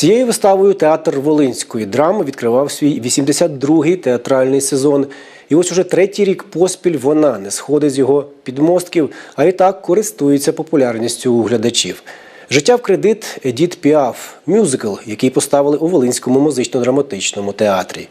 цією виставою театр Волинської драми відкривав свій 82-й театральний сезон. І ось уже третій рік поспіль вона не сходить з його підмостків, а і так користується популярністю у глядачів. Життя в кредит Едіт Піаф мюзикл, який поставили у Волинському музично-драматичному театрі.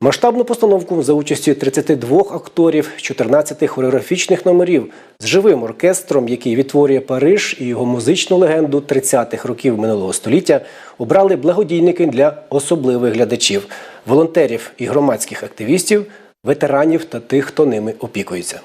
Масштабну постановку за участю 32 акторів, 14 хореографічних номерів з живим оркестром, який відтворює Париж і його музичну легенду 30-х років минулого століття, обрали благодійники для особливих глядачів, волонтерів і громадських активістів, ветеранів та тих, хто ними опікується.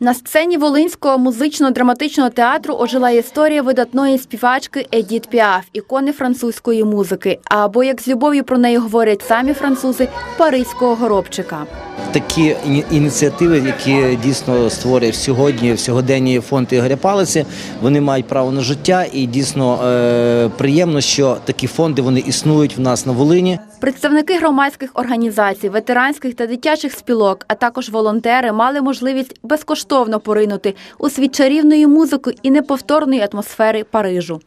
На сцені Волинського музично-драматичного театру ожила історія видатної співачки Едіт Піаф, ікони французької музики, або як з любов'ю про неї говорять самі французи, паризького горобчика. Такі ініціативи, які дійсно створює сьогодні в сьогоденні фонд Ігоря Палиці, вони мають право на життя, і дійсно е, приємно, що такі фонди вони існують в нас на Волині. Представники громадських організацій, ветеранських та дитячих спілок, а також волонтери мали можливість безкоштовно поринути у світ чарівної музики і неповторної атмосфери Парижу.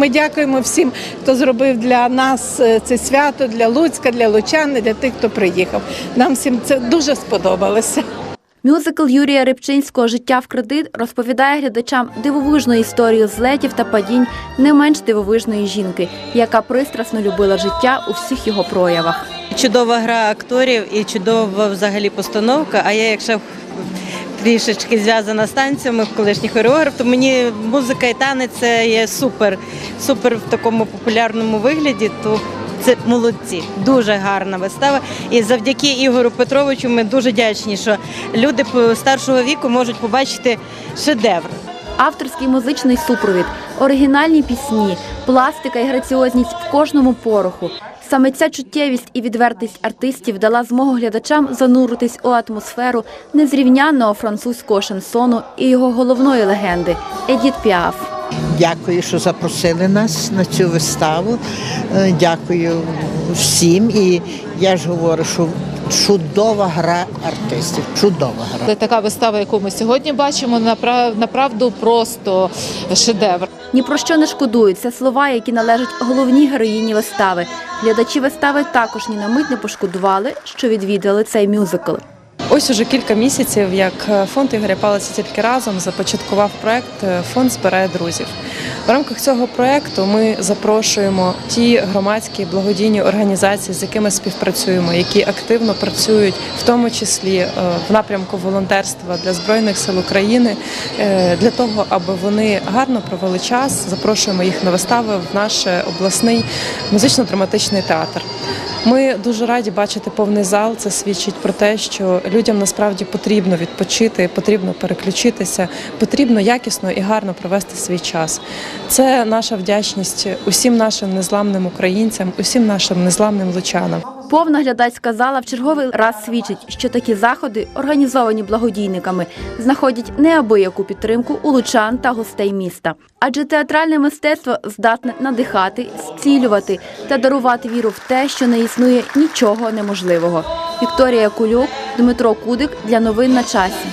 Ми дякуємо всім, хто зробив для нас е, це свято, для Луцька, для Лучан, для тих, хто приїхав. Нам всім це дуже сподобалося. Мюзикл Юрія Рибчинського Життя в кредит розповідає глядачам дивовижну історію злетів та падінь не менш дивовижної жінки, яка пристрасно любила життя у всіх його проявах. Чудова гра акторів і чудова взагалі постановка. А я, якщо трішечки зв'язана з танцями, колишній хореограф, то мені музика і танець є супер, супер в такому популярному вигляді. То це молодці, дуже гарна вистава. І завдяки Ігору Петровичу ми дуже вдячні, що люди старшого віку можуть побачити шедевр. Авторський музичний супровід, оригінальні пісні, пластика і граціозність в кожному пороху. Саме ця чуттєвість і відвертість артистів дала змогу глядачам зануритись у атмосферу незрівнянного французького шансону і його головної легенди Едіт Піаф. Дякую, що запросили нас на цю виставу. Е, Дякую всім. І я ж говорю, що чудова гра артистів. Чудова гра. Така вистава, яку ми сьогодні бачимо, напра- направду просто шедевр. Ні про що не шкодують. Це слова, які належать головній героїні вистави. Глядачі вистави також ні на мить не пошкодували, що відвідали цей мюзикл. Ось уже кілька місяців, як фонд Ігоря Палиця тільки разом започаткував проект Фонд збирає друзів. В рамках цього проекту ми запрошуємо ті громадські благодійні організації, з якими співпрацюємо, які активно працюють, в тому числі е, в напрямку волонтерства для збройних сил України, е, для того, аби вони гарно провели час. Запрошуємо їх на вистави в наш обласний музично-драматичний театр. Ми дуже раді бачити повний зал. Це свідчить про те, що людям насправді потрібно відпочити, потрібно переключитися, потрібно якісно і гарно провести свій час. Це наша вдячність усім нашим незламним українцям, усім нашим незламним лучанам. Повна глядацька зала в черговий раз свідчить, що такі заходи, організовані благодійниками, знаходять неабияку підтримку у лучан та гостей міста. Адже театральне мистецтво здатне надихати, зцілювати та дарувати віру в те, що не існує нічого неможливого. Вікторія Кулюк, Дмитро Кудик для новин на часі.